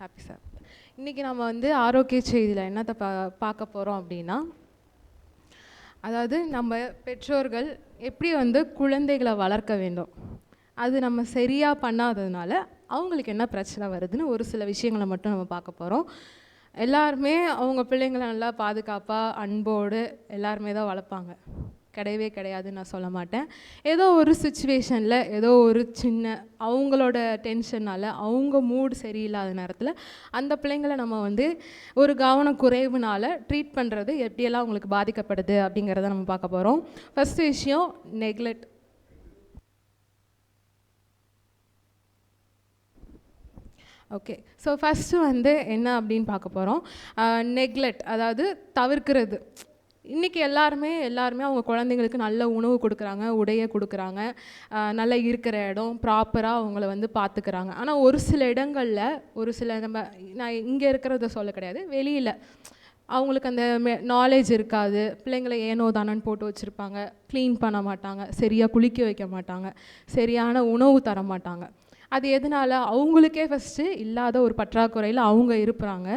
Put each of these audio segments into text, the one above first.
Happy sir இன்றைக்கி நம்ம வந்து ஆரோக்கிய செய்தியில் என்னத்தை பா பார்க்க போகிறோம் அப்படின்னா அதாவது நம்ம பெற்றோர்கள் எப்படி வந்து குழந்தைகளை வளர்க்க வேண்டும். அது நம்ம சரியாக பண்ணாததுனால அவங்களுக்கு என்ன பிரச்சனை வருதுன்னு ஒரு சில விஷயங்களை மட்டும் நம்ம பார்க்க போகிறோம் எல்லாருமே அவங்க பிள்ளைங்களை நல்லா பாதுகாப்பாக அன்போடு எல்லாருமே தான் வளர்ப்பாங்க. கிடையவே கிடையாதுன்னு நான் சொல்ல மாட்டேன். ஏதோ ஒரு சுச்சுவேஷனில் ஏதோ ஒரு சின்ன அவங்களோட டென்ஷனால் அவங்க மூடு சரியில்லாத நேரத்தில் அந்த பிள்ளைங்களை நம்ம வந்து ஒரு கவன குறைவுனால் ட்ரீட் பண்ணுறது எப்படியெல்லாம் அவங்களுக்கு பாதிக்கப்படுது அப்படிங்கிறத நம்ம பார்க்க போகிறோம் ஃபஸ்ட்டு விஷயம் நெக்லெக்ட் ஓகே ஸோ ஃபஸ்ட்டு வந்து என்ன அப்படின்னு பார்க்க போகிறோம் நெக்லெக்ட் அதாவது தவிர்க்கிறது. இன்றைக்கி எல்லாருமே எல்லாருமே அவங்க குழந்தைங்களுக்கு நல்ல உணவு கொடுக்குறாங்க உடையை கொடுக்குறாங்க. நல்லா இருக்கிற இடம் ப்ராப்பராக அவங்கள வந்து பார்த்துக்கிறாங்க ஆனால் ஒரு சில இடங்களில் ஒரு சில நம்ம நான் இங்கே இருக்கிறத சொல்ல கிடையாது. வெளியில். அவங்களுக்கு அந்த நாலேஜ் இருக்காது. பிள்ளைங்களை ஏனோ தானோன்னு போட்டு வச்சுருப்பாங்க. க்ளீன் பண்ண மாட்டாங்க. சரியாக குளிக்க வைக்க மாட்டாங்க. சரியான உணவு தர மாட்டாங்க. அது எதனால்? அவங்களுக்கே ஃபஸ்ட்டு இல்லாத ஒரு பற்றாக்குறையில் அவங்க இருப்பாங்க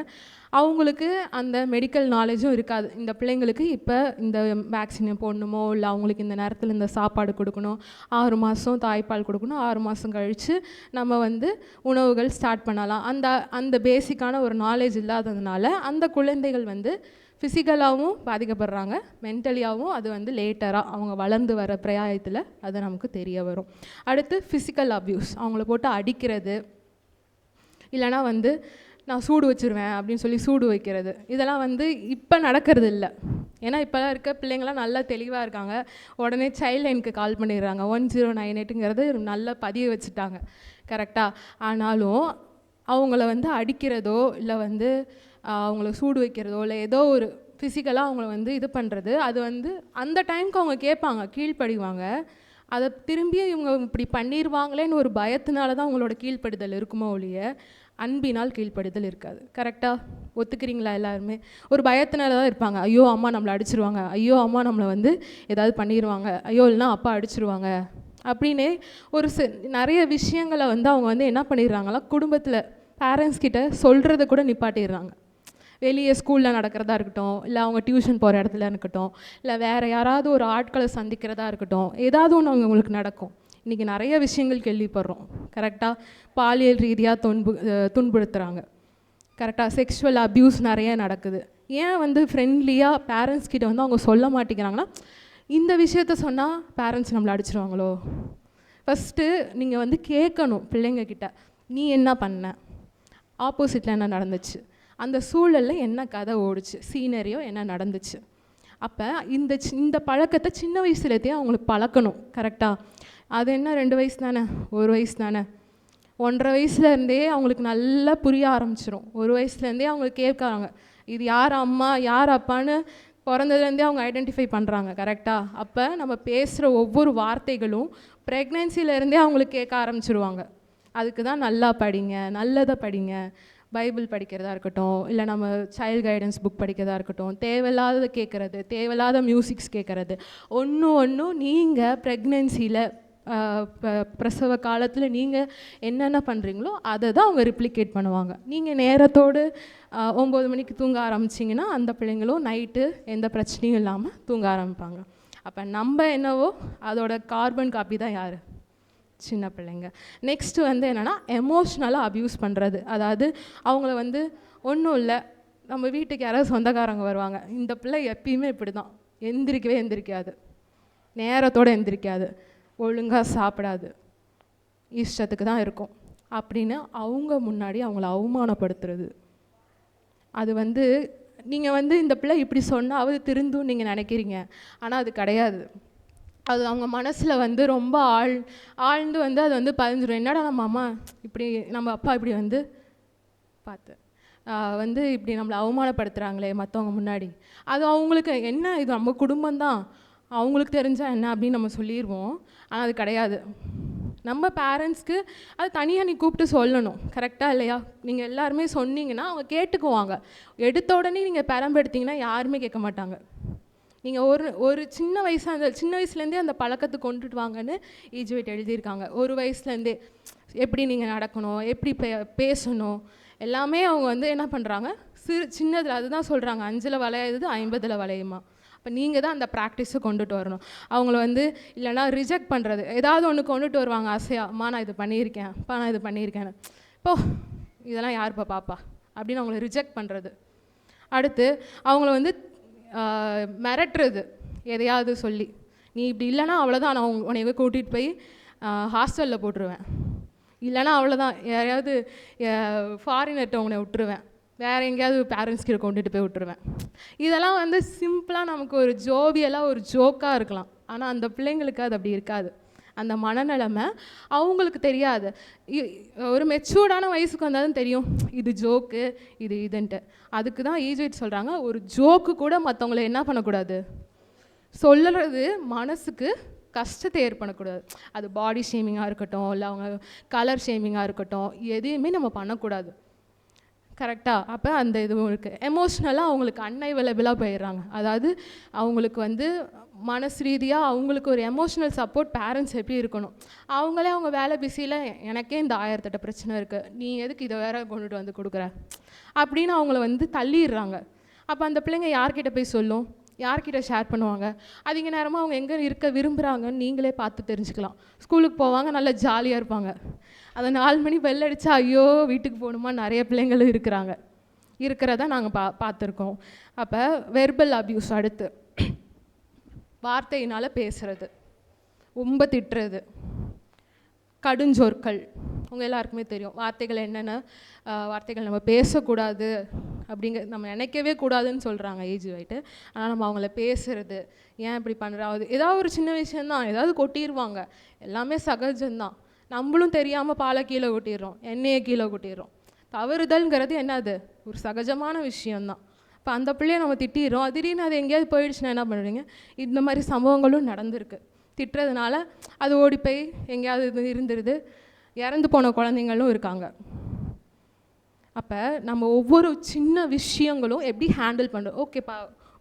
அவங்களுக்கு அந்த மெடிக்கல் நாலேஜும் இருக்காது. இந்த பிள்ளைங்களுக்கு இப்போ இந்த வேக்சினை போடணுமோ இல்லை அவங்களுக்கு இந்த நேரத்தில் இந்த சாப்பாடு கொடுக்கணும் ஆறு மாதம் தாய்ப்பால் கொடுக்கணும் ஆறு மாதம் கழித்து நம்ம வந்து உணவுகள் ஸ்டார்ட் பண்ணலாம். அந்த அந்த பேசிக்கான ஒரு நாலேஜ் இல்லாததுனால அந்த குழந்தைகள் வந்து ஃபிசிக்கலாகவும் பாதிக்கப்படுறாங்க. மென்டலியாகவும் அது வந்து லேட்டராக அவங்க வளர்ந்து வர பிரயாயத்தில் அது நமக்கு தெரிய வரும். அடுத்து ஃபிசிக்கல் அப்யூஸ் அவங்கள போட்டு அடிக்கிறது. இல்லைனா வந்து நான் சூடு வச்சுருவேன் அப்படின்னு சொல்லி சூடு வைக்கிறது. இதெல்லாம் வந்து இப்போ நடக்கிறது இல்லை ஏன்னா இப்போலாம் இருக்க பிள்ளைங்களாம் நல்லா தெளிவாக இருக்காங்க. உடனே சைல்ட் லைனுக்கு கால் பண்ணிடுறாங்க. ஒன் ஜீரோ நைன் எயிட்டுங்கிறது நல்லா பதிய வச்சுட்டாங்க. கரெக்டாக ஆனாலும் அவங்கள வந்து அடிக்கிறதோ இல்லை வந்து அவங்கள சூடு வைக்கிறதோ இல்லை ஏதோ ஒரு ஃபிசிக்கலாக அவங்கள வந்து இது பண்ணுறது அது வந்து அந்த டைம்க்கு அவங்க கேட்பாங்க. கீழ்ப்படிவாங்க. அதை திரும்பி இவங்க இப்படி பண்ணிடுவாங்களேன்னு ஒரு பயத்தினால தான் அவங்களோட கீழ்ப்படுதல் இருக்குமோ ஒழிய அன்பினால் கீழ்ப்படுதல் இருக்காது. கரெக்டாக ஒத்துக்கிறீங்களா எல்லாருமே? ஒரு பயத்தினால தான் இருப்பாங்க. ஐயோ அம்மா நம்மளை அடிச்சிருவாங்க. ஐயோ அம்மா நம்மளை வந்து ஏதாவது பண்ணிடுவாங்க ஐயோ இல்லைனா அப்பா அடிச்சிருவாங்க. அப்படின்னே ஒரு சி நிறைய விஷயங்களை வந்து அவங்க வந்து என்ன பண்ணிடுறாங்களா குடும்பத்தில் பேரண்ட்ஸ் கிட்ட சொல்கிறத கூட நிப்பாட்டிடுறாங்க. வெளியே ஸ்கூலில் நடக்கிறதா இருக்கட்டும் இல்லை அவங்க டியூஷன் போகிற இடத்துல இருக்கட்டும் இல்லை வேறு யாராவது ஒரு ஆட்களை சந்திக்கிறதா இருக்கட்டும் ஏதாவது ஒன்று அவங்களுக்கு நடக்கும். இன்றைக்கி நிறைய விஷயங்கள் கேள்விப்படுறோம். கரெக்டாக பாலியல் ரீதியாக துன்பு துன்புறுத்துகிறாங்க கரெக்டாக செக்ஷுவல் அப்யூஸ் நிறைய நடக்குது. ஏன் வந்து ஃப்ரெண்ட்லியாக பேரண்ட்ஸ் கிட்ட வந்து அவங்க சொல்ல மாட்டேங்கிறாங்கன்னா இந்த விஷயத்த சொன்னால் பேரண்ட்ஸ் நம்மளை அடிச்சிருவாங்களோ? ஃபஸ்ட்டு நீங்கள் வந்து கேட்கணும் பிள்ளைங்கக்கிட்ட நீ என்ன பண்ண? ஆப்போசிட்டில் என்ன நடந்துச்சு? அந்த சூழலில் என்ன கதை ஓடுச்சு? சீனரியோ என்ன நடந்துச்சு? அப்போ இந்த சி- இந்த பழக்கத்தை சின்ன வயசுலேருந்தே அவங்களுக்கு பழக்கணும். கரெக்டாக அது என்ன ரெண்டு வயசு தானே? ஒரு வயசு தானே? ஒன்றரை வயசுலேருந்தே அவங்களுக்கு நல்லா புரிய ஆரம்பிச்சிடும் ஒரு வயசுலேருந்தே அவங்களுக்கு கேட்குறாங்க இது யார் அம்மா யார் அப்பான்னு பிறந்ததுலேருந்தே அவங்க ஐடென்டிஃபை பண்ணுறாங்க கரெக்டாக அப்போ நம்ம பேசுகிற ஒவ்வொரு வார்த்தைகளும் ப்ரெக்னென்சிலேருந்தே அவங்களுக்கு கேட்க ஆரம்பிச்சிருவாங்க. அதுக்கு தான் நல்லா படிங்க நல்லதை படிங்க. பைபிள் படிக்கிறதா இருக்கட்டும் இல்லை நம்ம சைல்டு கைடன்ஸ் புக் படிக்கிறதா இருக்கட்டும் தேவையில்லாததை கேட்குறது தேவையில்லாத மியூசிக்ஸ் கேட்குறது. ஒன்று ஒன்றும் நீங்கள் ப்ரெக்னென்சியில் பிரசவ காலத்தில் நீங்கள் என்னென்ன பண்ணுறீங்களோ அதை தான் அவங்க ரிப்ளிகேட் பண்ணுவாங்க. நீங்கள் நேரத்தோடு ஒம்பது மணிக்கு தூங்க ஆரம்பிச்சிங்கன்னா அந்த பிள்ளைங்களும் நைட்டு எந்த பிரச்சனையும் இல்லாமல் தூங்க ஆரம்பிப்பாங்க. அப்போ நம்ம என்னவோ அதோட கார்பன் காப்பி தான் யார்? சின்ன பிள்ளைங்க. நெக்ஸ்ட்டு வந்து என்னென்னா எமோஷ்னலாக அப்யூஸ் பண்ணுறது அதாவது அவங்கள வந்து ஒன்றும் இல்லை நம்ம வீட்டுக்கு யாராவது சொந்தக்காரங்க வருவாங்க. இந்த பிள்ளை எப்பயுமே இப்படி தான் எந்திரிக்கவே எந்திரிக்காது. நேரத்தோடு எந்திரிக்காது. ஒழுங்காக சாப்பிடாது. இஷ்டத்துக்கு தான் இருக்கும். அப்படின்னு அவங்க முன்னாடி அவங்கள அவமானப்படுத்துறது. அது வந்து நீங்கள் வந்து இந்த பிள்ளை இப்படி சொன்னாவது திருந்தும் நீங்கள் நினைக்கிறீங்க. ஆனால் அது கிடையாது. அது அவங்க மனசில் வந்து ரொம்ப ஆழ் ஆழ்ந்து வந்து அது வந்து பதிஞ்சிடும் என்னடா நம்ம அம்மா இப்படி நம்ம அப்பா இப்படி வந்து பார்த்து வந்து இப்படி நம்மளை அவமானப்படுத்துகிறாங்களே மற்றவங்க முன்னாடி. அது அவங்களுக்கு என்ன இது நம்ம குடும்பம்தான். அவங்களுக்கு தெரிஞ்சால் என்ன அப்படின்னு நம்ம சொல்லிடுவோம் ஆனால் அது கிடையாது. நம்ம பேரண்ட்ஸ்க்கு அது தனியாக நீ கூப்பிட்டு சொல்லணும். கரெக்டாக இல்லையா? நீங்கள் எல்லாருமே சொன்னீங்கன்னா அவங்க கேட்டுக்குவாங்க. எடுத்த உடனே நீங்கள் பெரம்பெடுத்தீங்கன்னா யாருமே கேட்க மாட்டாங்க. நீங்கள் ஒரு ஒரு சின்ன வயசாக அந்த சின்ன வயசுலேருந்தே அந்த பழக்கத்தை கொண்டுட்டு வாங்கன்னு ஈஜுவேட் எழுதியிருக்காங்க. ஒரு வயசுலேருந்தே எப்படி நீங்கள் நடக்கணும் எப்படி பே பேசணும் எல்லாமே அவங்க வந்து என்ன பண்ணுறாங்க சிறு சின்னதில் அதுதான் சொல்கிறாங்க அஞ்சில் வளையுது ஐம்பதில் வளையுமா. அப்போ நீங்கள் தான் அந்த ப்ராக்டிஸை கொண்டுட்டு வரணும். அவங்கள வந்து இல்லைன்னா ரிஜெக்ட் பண்ணுறது ஏதாவது ஒன்று கொண்டுட்டு வருவாங்க ஆசையா அம்மா நான் இது பண்ணியிருக்கேன். அப்பா நான் இது பண்ணியிருக்கேன்னு. இப்போ இதெல்லாம் யாருப்பா பாப்பா? அப்படின்னு அவங்கள ரிஜெக்ட் பண்ணுறது அடுத்து அவங்கள வந்து மிரட்டுறது. எதையாவது சொல்லி. நீ இப்படி இல்லைன்னா அவ்வளோதான் நான் உன் உன்னை கூட்டிகிட்டு போய் ஹாஸ்டலில் போட்டுருவேன். இல்லைன்னா அவ்வளோதான் யாரையாவது ஃபாரினர்கிட்ட உன்னை விட்டுருவேன். வேறு எங்கேயாவது பேரண்ட்ஸ் கிட்ட கொண்டுட்டு போய் விட்டுருவேன். இதெல்லாம் வந்து சிம்பிளாக நமக்கு ஒரு ஜோவியலாக ஒரு ஜோக்காக இருக்கலாம். ஆனால் அந்த பிள்ளைங்களுக்கு அது அப்படி இருக்காது. அந்த மனநிலைமை அவங்களுக்கு தெரியாது. இ- ஒரு மெச்சூர்டான வயசுக்கு வந்தாலும் தெரியும் இது ஜோக்கு இது இதுன்ட்டு. அதுக்கு தான் ஈஜிட் சொல்கிறாங்க ஒரு ஜோக்கு கூட மற்றவங்கள என்ன பண்ணக்கூடாது? சொல்லுறது மனசுக்கு கஷ்டத்தை ஏற்படக்கூடாது. அது பாடி ஷேமிங்காக இருக்கட்டும் இல்லை அவங்க கலர் ஷேமிங்காக இருக்கட்டும் எதையுமே நம்ம பண்ணக்கூடாது. கரெக்டாக அப்போ அந்த இதுவும் இருக்குது எமோஷ்னலாக அவங்களுக்கு அன்அவைலபிளாக போயிடுறாங்க. அதாவது அவங்களுக்கு வந்து மனசு ரீதியாக அவங்களுக்கு ஒரு எமோஷ்னல் சப்போர்ட் பேரண்ட்ஸ் எப்படி இருக்கணும்? அவங்களே அவங்க வேலை பிஸியில் எனக்கே இந்த ஆயிரத்தட்ட பிரச்சனை இருக்குது நீ எதுக்கு இதை வேற கொண்டுட்டு வந்து கொடுக்குற? அப்படின்னு அவங்கள வந்து தள்ளிடுறாங்க. அப்போ அந்த பிள்ளைங்க யார்கிட்ட போய் சொல்லும்? யார்கிட்ட ஷேர் பண்ணுவாங்க? அதிக நேரமாக அவங்க எங்கே இருக்க விரும்புகிறாங்கன்னு நீங்களே பார்த்து தெரிஞ்சுக்கலாம். ஸ்கூலுக்கு போவாங்க நல்லா ஜாலியாக இருப்பாங்க. அதை நாலு மணி பெல் அடித்தா ஐயோ வீட்டுக்கு போகணுமா? நிறைய பிள்ளைங்களும் இருக்கிறாங்க. இருக்கிறதா நாங்கள் பா பார்த்துருக்கோம். அப்போ வெர்பல் அப்யூஸ் அடுத்து வார்த்தையினால் பேசுகிறது ரொம்ப திட்டுறது கடுஞ்சொற்கள். உங்கள் எல்லாருக்குமே தெரியும். வார்த்தைகள் என்னென்ன? வார்த்தைகள் நம்ம பேசக்கூடாது அப்படிங்க நம்ம நினைக்கவே கூடாதுன்னு சொல்கிறாங்க ஏஜ் வைட்டு. ஆனால் நம்ம அவங்கள பேசுகிறது ஏன் இப்படி பண்ணுறாவது ஏதாவது ஒரு சின்ன விஷயந்தான் ஏதாவது கொட்டிடுவாங்க எல்லாமே சகஜம்தான். நம்மளும் தெரியாமல் பாலை கீழே கொட்டிடுறோம் எண்ணெயை கீழே கொட்டிடுறோம். தவறுதல்ங்கிறது என்னது? ஒரு சகஜமான விஷயந்தான் இப்போ அந்த பிள்ளைய நம்ம திட்டிடுறோம். திடீர்னு அது எங்கேயாவது போயிடுச்சுன்னா என்ன பண்ணுவீங்க? இந்த மாதிரி சம்பவங்களும் நடந்திருக்கு. திட்டுறதுனால அது ஓடி போய் எங்கேயாவது இது இருந்துருது. இறந்து போன குழந்தைங்களும் இருக்காங்க. அப்போ நம்ம ஒவ்வொரு சின்ன விஷயங்களும் எப்படி ஹேண்டில் பண்ணுறோம் ஓகேப்பா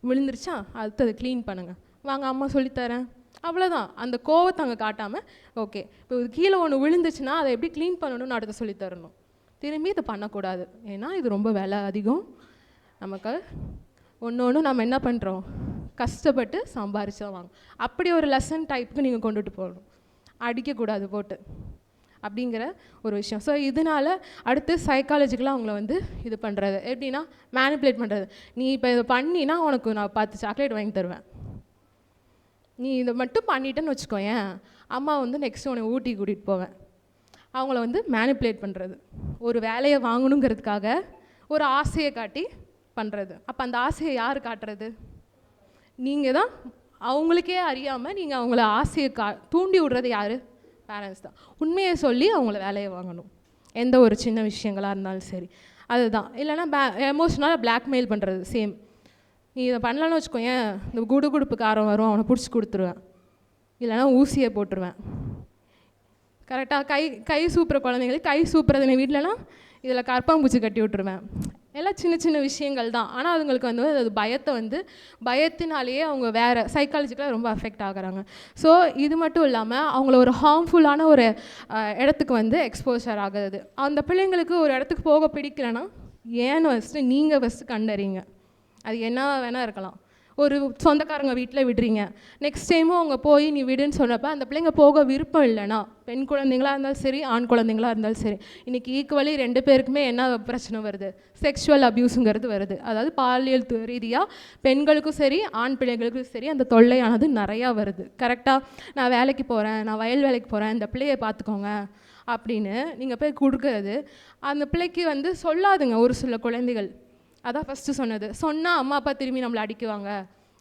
விழுந்துருச்சா? அடுத்தது க்ளீன் பண்ணுங்கள் வாங்க அம்மா சொல்லித்தரேன். அவ்வளோதான் அந்த கோவத்தை அங்கே காட்டாமல் ஓகே இப்போ கீழே ஒன்று விழுந்துச்சுன்னா அதை எப்படி க்ளீன் பண்ணணும்னு அடுத்த சொல்லித் தரணும். திரும்பி இதை பண்ணக்கூடாது. ஏன்னா இது ரொம்ப விலை அதிகம். நமக்கு ஒன்று ஒன்று நம்ம என்ன பண்ணுறோம் கஷ்டப்பட்டு சம்பாரிச்சு வாங்க அப்படி ஒரு லெசன் டைப்புக்கு நீங்கள் கொண்டுட்டு போகணும். அடிக்கக்கூடாது போட்டு. அப்படிங்கிற ஒரு விஷயம். ஸோ இதனால அடுத்து சைக்காலஜிக்கலாக அவங்கள வந்து இது பண்ணுறது எப்படின்னா மேனிப்புலேட் பண்ணுறது நீ இப்போ இதை பண்ணினா உனக்கு நான் பத்து சாக்லேட் வாங்கி தருவேன். நீ இதை மட்டும் பண்ணிட்டேன்னு வச்சுக்கோயேன் அம்மா வந்து நெக்ஸ்ட் உன்னை ஊட்டி கூட்டிகிட்டு போவேன் அவங்கள வந்து மேனிப்புலேட் பண்ணுறது ஒரு வேலையை வாங்கணுங்கிறதுக்காக ஒரு ஆசையை காட்டி பண்ணுறது அப்போ அந்த ஆசையை யார் காட்டுறது? நீங்கள் தான் அவங்களுக்கே அறியாமல் நீங்கள் அவங்கள ஆசையை கா தூண்டி விடுறது யார்? பேரண்ட்ஸ் தான். உண்மையை சொல்லி அவங்கள வேலையை வாங்கணும். எந்த ஒரு சின்ன விஷயங்களாக இருந்தாலும் சரி. அதுதான். இல்லைன்னா பே எமோஷ்னலாக பிளாக்மெயில் பண்ணுறது சேம் நீ இதை பண்ணலன்னு வச்சுக்கோயேன் இந்த குடு காரம் வரும் அவனை பிடிச்சி கொடுத்துருவேன். இல்லைன்னா ஊசியை போட்டுருவேன். கரெக்டாக கை கை சூப்புற குழந்தைங்களுக்கு கை சூப்புறது என் வீட்டிலலாம் இதில் கற்பாம்பூச்சி கட்டி விட்டுருவேன். எல்லாம் சின்ன சின்ன விஷயங்கள் தான். ஆனால் அதுங்களுக்கு வந்து அது பயத்தை வந்து பயத்தினாலேயே அவங்க வேறு சைக்காலஜிக்கலாக ரொம்ப அஃபெக்ட் ஆகுறாங்க. ஸோ இது மட்டும் இல்லாமல் அவங்கள ஒரு ஹார்ம்ஃபுல்லான ஒரு இடத்துக்கு வந்து எக்ஸ்போஷர் ஆகுது அந்த பிள்ளைங்களுக்கு ஒரு இடத்துக்கு போக பிடிக்கலன்னா ஏன்னு ஃபஸ்ட்டு நீங்கள் ஃபஸ்ட்டு கண்டறிங்க. அது என்ன வேணால் இருக்கலாம். ஒரு சொந்தக்காரங்க வீட்டில் விடுறீங்க. நெக்ஸ்ட் டைமும் அவங்க போய் நீ விடுன்னு சொன்னப்போ அந்த பிள்ளைங்க போக விருப்பம் இல்லைனா பெண் குழந்தைங்களா இருந்தாலும் சரி ஆண் குழந்தைங்களா இருந்தாலும் சரி இன்றைக்கி ஈக்குவலி ரெண்டு பேருக்குமே என்ன பிரச்சனை வருது? செக்ஷுவல் அப்யூஸுங்கிறது வருது. அதாவது பாலியல் ரீதியாக பெண்களுக்கும் சரி ஆண் பிள்ளைகளுக்கும் சரி அந்த தொல்லையானது நிறையா வருது. கரெக்டாக நான் வேலைக்கு போகிறேன் நான் வயல் வேலைக்கு போகிறேன் இந்த பிள்ளையை பார்த்துக்கோங்க அப்படின்னு நீங்கள் போய் கொடுக்கறது அந்த பிள்ளைக்கு வந்து சொல்லாதுங்க ஒரு சில குழந்தைகள். அதான் ஃபஸ்ட்டு சொன்னது. சொன்னால் அம்மா அப்பா திரும்பி நம்மளை அடிக்குவாங்க.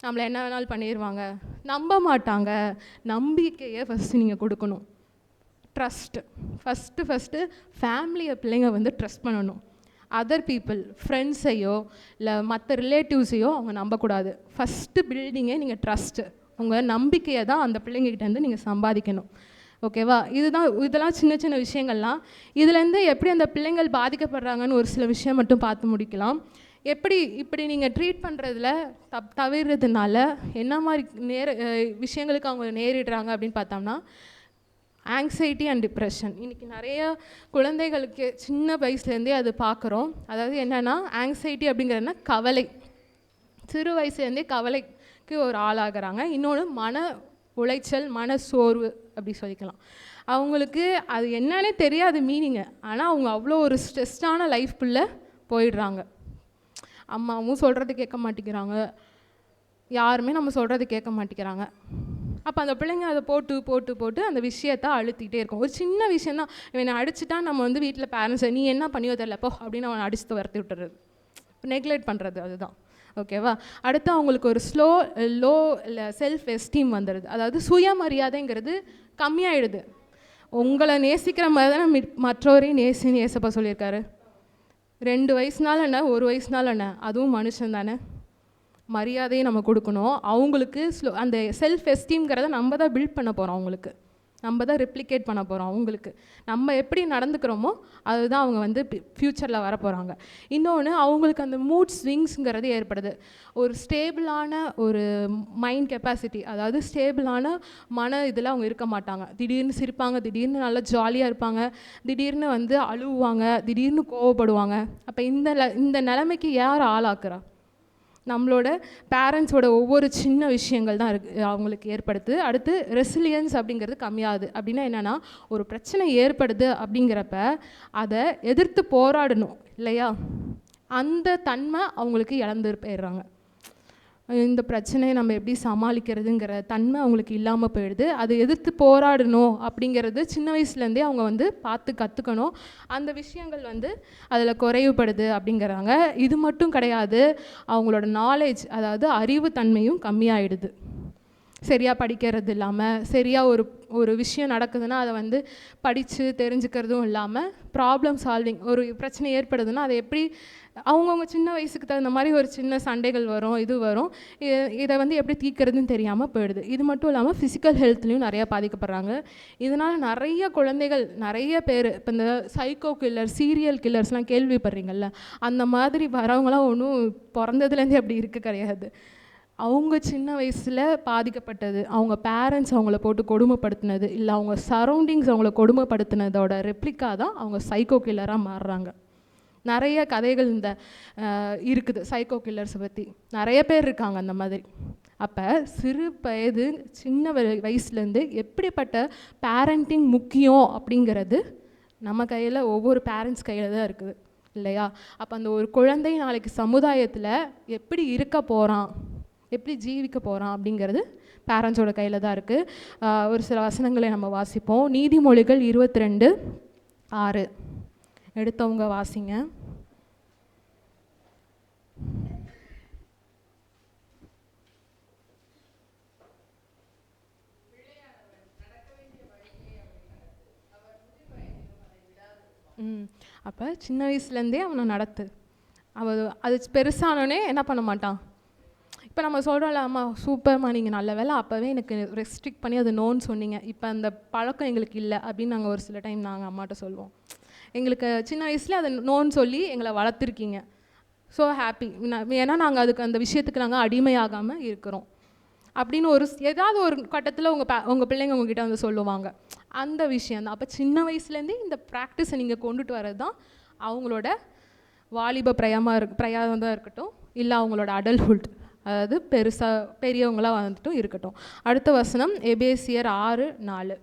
நம்மளை என்ன வேணாலும் பண்ணிடுவாங்க நம்ப மாட்டாங்க. நம்பிக்கையை ஃபஸ்ட்டு நீங்கள் கொடுக்கணும். ட்ரஸ்ட்டு ஃபஸ்ட்டு ஃபஸ்ட்டு ஃபேமிலியை பிள்ளைங்க வந்து ட்ரஸ்ட் பண்ணணும். அதர் பீப்புள் ஃப்ரெண்ட்ஸையோ இல்லை மற்ற ரிலேட்டிவ்ஸையோ அவங்க நம்பக்கூடாது. ஃபஸ்ட்டு பில்டிங்கே நீங்கள் ட்ரஸ்ட்டு உங்கள் நம்பிக்கையை தான் அந்த பிள்ளைங்ககிட்டேருந்து நீங்கள் சம்பாதிக்கணும். ஓகேவா இதுதான் இதெல்லாம் சின்ன சின்ன விஷயங்கள்லாம். இதுலேருந்து எப்படி அந்த பிள்ளைங்கள் பாதிக்கப்படுறாங்கன்னு ஒரு சில விஷயம் மட்டும் பார்த்து முடிக்கலாம். எப்படி இப்படி நீங்கள் ட்ரீட் பண்ணுறதுல தப் தவிர்றதுனால என்ன மாதிரி நேர விஷயங்களுக்கு அவங்க நேரிடுறாங்க அப்படின்னு பார்த்தோம்னா ஆங்ஸைட்டி அண்ட் டிப்ரெஷன் இன்றைக்கி நிறைய குழந்தைகளுக்கு சின்ன வயசுலேருந்தே அது பார்க்குறோம். அதாவது என்னென்னா ஆங்ஸைட்டி அப்படிங்கிறதுனா கவலை. சிறு வயசுலேருந்தே கவலைக்கு ஒரு ஆளாகிறாங்க. இன்னொன்று மன உளைச்சல் மன சோர்வு அப்படி சொல்லிக்கலாம். அவங்களுக்கு அது என்னன்னே தெரியாது மீனிங்கு ஆனால் அவங்க அவ்வளோ ஒரு ஸ்ட்ரெஸ்டான லைஃப்குள்ளே போயிடுறாங்க. அம்மாவும் சொல்கிறது கேட்க மாட்டேங்கிறாங்க. யாருமே நம்ம சொல்கிறது கேட்க மாட்டேங்கிறாங்க. அப்போ அந்த பிள்ளைங்க அதை போட்டு போட்டு போட்டு அந்த விஷயத்த அழுத்திக்கிட்டே இருக்கும். ஒரு சின்ன விஷயந்தான் இவனை அடிச்சுட்டா நம்ம வந்து வீட்டில் பேரண்ட்ஸை நீ என்ன பண்ணியோ தெரியல போ அப்படின்னு அவனை அடிச்சு வரத்தி விட்டுறது. நெக்லெக்ட் பண்ணுறது அதுதான். ஓகேவா அடுத்து அவங்களுக்கு ஒரு ஸ்லோ லோ இல்லை செல்ஃப் எஸ்டீம் வந்துடுது அதாவது சுயமரியாதைங்கிறது கம்மியாயிடுது. உங்களை நேசிக்கிற மாதிரி தானே மிட்- மற்றவரையும் நேசின்னு நேசப்பா சொல்லியிருக்காரு. ரெண்டு வயசுனால என்ன? ஒரு வயசுனால என்ன? அதுவும் மனுஷன் தானே. மரியாதையை நம்ம கொடுக்கணும். அவங்களுக்கு ஸ்லோ அந்த செல்ஃப் எஸ்டீம்ங்கிறத நம்ம தான் பில்ட் பண்ண போகிறோம் அவங்களுக்கு. நம்ம தான் ரெப்ளிகேட் பண்ண போகிறோம் அவங்களுக்கு. நம்ம எப்படி நடந்துக்கிறோமோ அதுதான் அவங்க வந்து ஃப்யூச்சரில் வர போகிறாங்க இன்னொன்று அவங்களுக்கு அந்த மூட் ஸ்விங்ஸுங்கிறது ஏற்படுது. ஒரு ஸ்டேபிளான ஒரு மைண்ட் கெப்பாசிட்டி அதாவது ஸ்டேபிளான மன இதில் அவங்க இருக்க மாட்டாங்க. திடீர்னு சிரிப்பாங்க திடீர்னு நல்லா ஜாலியாக இருப்பாங்க திடீர்னு வந்து அழுவாங்க திடீர்னு கோவப்படுவாங்க. அப்போ இந்த இந்த நிலைமைக்கு யார் ஆளாக்குறா? நம்மளோட பேரண்ட்ஸோட ஒவ்வொரு சின்ன விஷயங்கள் தான் இருக்கு அவங்களுக்கு ஏற்படுத்து அடுத்து ரெசிலியன்ஸ் அப்படிங்கிறது கம்மியாகுது. அப்படின்னா என்னென்னா ஒரு பிரச்சனை ஏற்படுது அப்படிங்கிறப்ப அதை எதிர்த்து போராடணும் இல்லையா? அந்த தன்மை அவங்களுக்கு இழந்து போயிடுறாங்க. இந்த பிரச்சனையை நம்ம எப்படி சமாளிக்கிறதுங்கிற தன்மை அவங்களுக்கு இல்லாமல் போயிடுது. அதை எதிர்த்து போராடணும் அப்படிங்கிறது சின்ன வயசுலேருந்தே அவங்க வந்து பார்த்து கற்றுக்கணும் அந்த விஷயங்கள் வந்து அதில் குறைவுபடுது அப்படிங்கிறாங்க. இது மட்டும் கிடையாது அவங்களோட நாலேஜ் அதாவது அறிவு தன்மையும் கம்மியாயிடுது. சரியாக படிக்கிறது இல்லாமல் சரியாக ஒரு ஒரு விஷயம் நடக்குதுன்னா அதை வந்து படித்து தெரிஞ்சுக்கிறதும் இல்லாமல் ப்ராப்ளம் சால்விங் ஒரு பிரச்சனை ஏற்படுதுன்னா அதை எப்படி அவங்கவுங்க சின்ன வயசுக்கு தகுந்த மாதிரி ஒரு சின்ன சண்டைகள் வரும் இது வரும். இதை வந்து எப்படி தீர்க்கறதுன்னு தெரியாமல் போயிடுது. இது மட்டும் இல்லாமல் ஃபிசிக்கல் ஹெல்த்லேயும் நிறையா பாதிக்கப்படுறாங்க. இதனால் நிறைய குழந்தைகள் நிறைய பேர் இப்போ இந்த சைக்கோ கில்லர் சீரியல் கில்லர்ஸ்லாம் கேள்விப்படுறீங்கள்ல அந்த மாதிரி வரவங்களாம் ஒன்றும் பிறந்ததுலேருந்தே அப்படி இருக்க கிடையாது. அவங்க சின்ன வயசில் பாதிக்கப்பட்டது. அவங்க பேரண்ட்ஸ் அவங்கள போட்டு கொடுமைப்படுத்தினது. இல்லை அவங்க சரௌண்டிங்ஸ் அவங்கள கொடுமைப்படுத்தினதோட ரெப்ளிக்கா தான் அவங்க சைக்கோ கில்லராக மாறுறாங்க. நிறைய கதைகள் இந்த இருக்குது சைக்கோ கில்லர்ஸை பற்றி நிறைய பேர் இருக்காங்க அந்த மாதிரி. அப்போ சிறு வயது சின்ன வய- வயசுலேருந்து எப்படிப்பட்ட பேரண்டிங் முக்கியம் அப்படிங்கிறது நம்ம கையில் ஒவ்வொரு பேரண்ட்ஸ் கையில் தான் இருக்குது. இல்லையா? அப்போ அந்த ஒரு குழந்தை நாளைக்கு சமுதாயத்தில் எப்படி இருக்க போகிறான் எப்படி ஜீவிக்க போகிறான் அப்படிங்கிறது பேரண்ட்ஸோட கையில் தான் இருக்குது ஒரு சில வசனங்களை நம்ம வாசிப்போம். நீதிமொழிகள் இருபத்தி ரெண்டு ஆறு. எடுத்தவங்க வாசிங்க. ம். அப்போ சின்ன வயசுலேருந்தே அவனை நடத்து. அவ அது பெருசானோடனே என்ன பண்ண மாட்டான்? இப்போ நம்ம சொல்கிறோம்ல அம்மா சூப்பர்மா நீங்கள் நல்ல வேலை. அப்போவே எனக்கு ரெஸ்ட்ரிக்ட் பண்ணி அது நோன்னு சொன்னீங்க. இப்போ அந்த பழக்கம் எங்களுக்கு இல்லை அப்படின்னு நாங்கள் ஒரு சில டைம் நாங்கள் அம்மாட்ட சொல்லுவோம். எங்களுக்கு சின்ன வயசில் அதை நோன்னு சொல்லி எங்களை வளர்த்துருக்கீங்க. ஸோ ஹாப்பி ஏன்னா நாங்கள் அதுக்கு அந்த விஷயத்துக்கு நாங்கள் அடிமையாகாமல் இருக்கிறோம். அப்படின்னு ஒரு ஏதாவது ஒரு கட்டத்தில் உங்கள் பே உங்கள் பிள்ளைங்க உங்ககிட்ட வந்து சொல்லுவாங்க. அந்த விஷயம் தான். அப்போ சின்ன வயசுலேருந்தே இந்த ப்ராக்டிஸை நீங்கள் கொண்டுட்டு வர்றது தான் அவங்களோட வாலிப பிரயமாக இருக் பிரயாதம் தான் இருக்கட்டும் இல்லை அவங்களோட அடல்ட்ஹுட் அதாவது பெருசாக பெரியவங்களாக வந்துட்டும் இருக்கட்டும். அடுத்த வசனம் எபேசியர் ஆறு நாலு.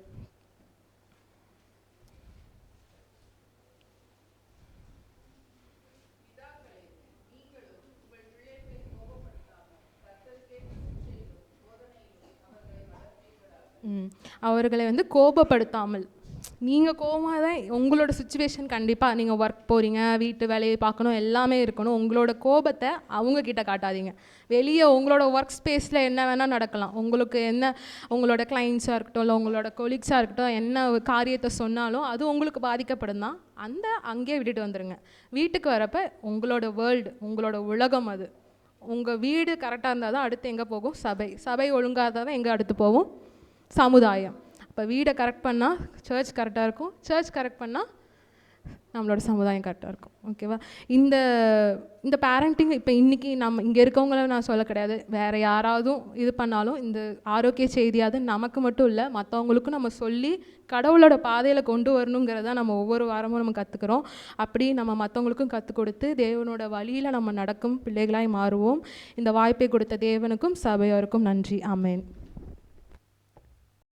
அவர்களை வந்து கோபப்படுத்தாமல். நீங்கள் கோபமாக தான் உங்களோட சுச்சுவேஷன் கண்டிப்பாக நீங்கள் ஒர்க் போகிறீங்க வீட்டு வேலையை பார்க்கணும் எல்லாமே இருக்கணும். உங்களோட கோபத்தை அவங்க கிட்ட காட்டாதீங்க. வெளியே உங்களோட ஒர்க் ஸ்பேஸில் என்ன வேணால் நடக்கலாம். உங்களுக்கு என்ன உங்களோட கிளைண்ட்ஸாக இருக்கட்டும் இல்லை உங்களோட கொலீக்ஸாக இருக்கட்டும் என்ன காரியத்தை சொன்னாலும் அது உங்களுக்கு பாதிக்கப்படும் தான். அந்த அங்கேயே விட்டுட்டு வந்துடுங்க வீட்டுக்கு வரப்போ உங்களோட வேர்ல்டு உங்களோட உலகம் அது. உங்கள் வீடு கரெக்டாக இருந்தால் தான் அடுத்து எங்கே போகும்? சபை. சபை ஒழுங்காக இருந்தால் தான் எங்கே அடுத்து போகும்? சமுதாயம். இப்போ வீடை கரெக்ட் பண்ணால் சர்ச் கரெக்டாக இருக்கும். சர்ச் கரெக்ட் பண்ணால் நம்மளோட சமுதாயம் கரெக்டாக இருக்கும். ஓகேவா இந்த இந்த பேரண்டிங் இப்போ இன்றைக்கி நம்ம இங்கே இருக்கவங்கள நான் சொல்ல கிடையாது. வேறு யாராவதும் இது பண்ணாலும் இந்த ஆரோக்கிய செய்தியாவது நமக்கு மட்டும் இல்லை மற்றவங்களுக்கும் நம்ம சொல்லி கடவுளோட பாதையில் கொண்டு வரணுங்கிறத நம்ம ஒவ்வொரு வாரமும் நம்ம கற்றுக்குறோம் அப்படி நம்ம மற்றவங்களுக்கும் கற்றுக் கொடுத்து தேவனோட வழியில் நம்ம நடக்கும் பிள்ளைகளாய் மாறுவோம். இந்த வாய்ப்பை கொடுத்த தேவனுக்கும் சபையோருக்கும் நன்றி. அமேன்